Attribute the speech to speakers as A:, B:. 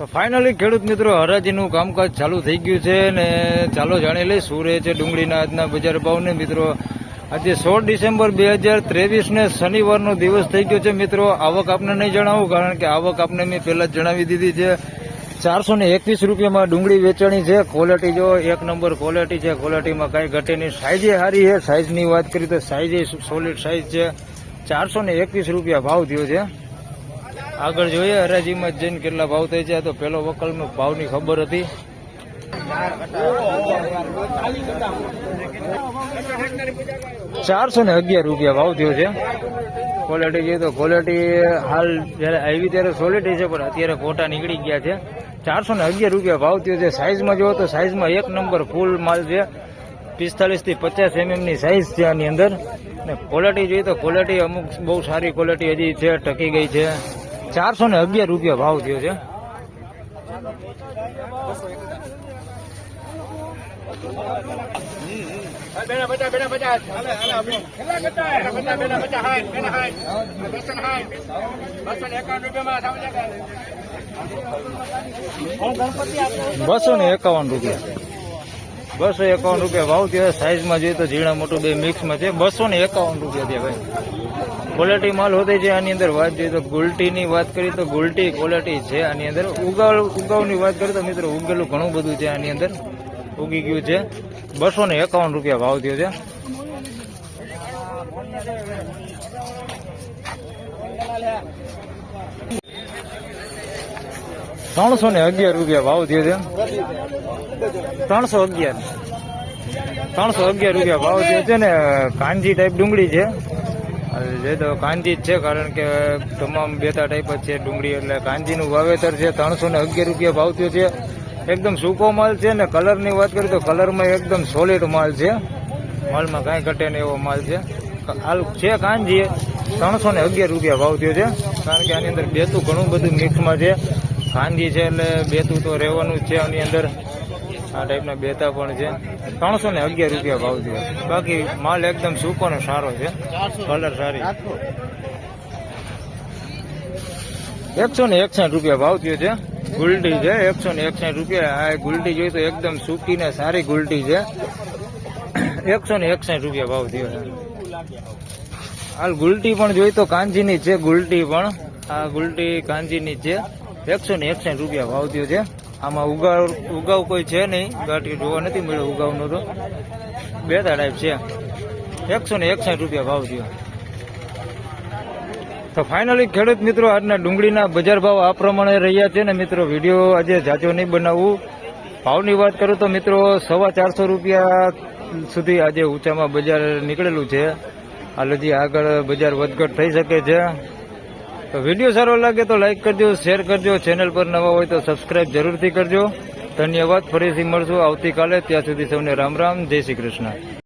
A: તો ફાઇનલી ખેડૂત મિત્રો હરાજીનું કામકાજ ચાલુ થઈ ગયું છે ને ચાલો જાણી લઈ શું રહે છે, ડુંગળીના આજના બજાર ભાવને મિત્રો. આજે સોળ ડિસેમ્બર બે હજાર ત્રેવીસ ને શનિવારનો દિવસ થઈ ગયો છે. મિત્રો, આવક આપને નહીં જણાવું કારણ કે આવક આપને મેં પહેલા જ જણાવી દીધી છે. ચારસો ને એકવીસ રૂપિયામાં ડુંગળી વેચાણી છે. ક્વોલિટી જો, એક નંબર ક્વોલિટી છે. ક્વોલિટીમાં કાંઈ ઘટે નહીં. સાઇઝે સારી છે. સાઇઝની વાત કરી તો સાઇઝે સોલિડ સાઇઝ છે. ચારસો ને એકવીસ રૂપિયા ભાવ થયો છે. આગળ જોઈએ, હરાજીમાં જઈને કેટલા ભાવ થઈ છે તો પેલો વકલનો ભાવની ખબર હતી. ચારસો ને અગિયાર રૂપિયા ભાવ થયો છે. ક્વોલિટી જોઈએ તો ક્વોલિટી હાલ જયારે આવી ત્યારે સોલિટી છે, પણ અત્યારે ખોટા નીકળી ગયા છે. ચારસો ને અગિયાર રૂપિયા ભાવ થયો છે. સાઇઝમાં જોવો તો સાઇઝમાં એક નંબર ફૂલ માલ છે. પિસ્તાલીસથી પચાસ એમએમની સાઇઝ છે આની અંદર. ને ક્વોલિટી જોઈએ તો ક્વોલિટી અમુક બહુ સારી ક્વોલિટી હજી છે, ટકી ગઈ છે. ચારસો ને અગિયાર રૂપિયા ભાવ થયો છે.
B: બસો ને એકાવન
A: રૂપિયા. બસો એકાવન રૂપિયા ભાવ થયો સાઇઝમાં જોઈએ તો ઝીણા મોટું બે મિક્સમાં છે. બસો ને એકાવન રૂપિયા થયા ભાઈ. ક્વોલિટી માલ હોતે છે, આની અંદર વાત જોઈએ તો ગુલટીની વાત કરીએ તો ગુલટી ક્વોલિટી છે, આની અંદર ઉગાવ, ઉગાવની વાત કરીએ તો મિત્રો ઉગેલું ઘણું બધું છે, આની અંદર ઉગી ગયું છે. બસો ને એકાવન રૂપિયા ભાવ થયો છે. ત્રણસો ને અગિયાર રૂપિયા ભાવ થયો છે. ત્રણસો અગિયાર. ત્રણસો અગિયાર રૂપિયા ભાવ થયો છે ને કાંજી ટાઈપ ડુંગળી છે. જે તો કાંજી જ છે, કારણ કે તમામ બેતા ટાઈપ જ છે ડુંગળી, એટલે કાંજીનું વાવેતર છે, ત્રણસો ને અગિયાર રૂપિયા ભાવ થયો છે. એકદમ સૂકો માલ છે ને કલરની વાત કરીએ તો કલરમાં એકદમ સોલિડ માલ છે. માલમાં કાંઈ ઘટે નહીં એવો માલ છે. હાલ છે કાંજી ત્રણસો ને અગિયાર રૂપિયા ભાવ થયો છે. કારણ કે આની અંદર બેતું ઘણું બધું મિક્સમાં છે. કાંજી છે એટલે બેતું તો રહેવાનું જ છે આની અંદર. આ ટાઈપના બેતા પણ છે. ત્રણસો ને અગિયાર રૂપિયા ભાવ છે. બાકી માલ એકદમ સૂકો ને સારો છે. કલર સારી. એકસો ને એકસઠ રૂપિયા ભાવ થયો છે. ગુલટી છે. એકસો ને એકસઠ રૂપિયા. આ ગુલટી જોઈ તો એકદમ સૂકી ને સારી ગુલટી છે. એકસો ને એકસઠ રૂપિયા ભાવ થયો હાલ ગુલટી પણ જોઈ તો કાંજીની છે, ગુલટી પણ. આ ગુલટી કાંજીની છે. એકસો ને એકસઠ રૂપિયા ભાવ થયો છે. આમાં ઉગાવ ઉગાવ કોઈ છે નહીં. ગાંઠી જોવા નથી મળ્યો ઉગાવનો તો. બે ટાઈપ છે. એકસો ને એકસાઠ રૂપિયા ભાવ થયો. તો ફાઇનલી ખેડૂત મિત્રો, આજના ડુંગળીના બજાર ભાવ આ પ્રમાણે રહ્યા છે ને મિત્રો, વીડિયો આજે જાજો નહીં બનાવવું. ભાવની વાત કરું તો મિત્રો, સવા ચારસો રૂપિયા સુધી આજે ઊંચામાં બજાર નીકળેલું છે. હાલ હજી આગળ બજાર વધઘટ થઈ શકે છે. તો વીડિયો સારો લાગે તો લાઈક કરજો શેર કરજો ચેનલ પર નવા હોય તો સબસ્ક્રાઇબ જરૂરથી કરજો. ધન્યવાદ, ફરીથી મળશું આવતીકાલે. ત્યાં સુધી સૌને રામ રામ, જય શ્રી કૃષ્ણ.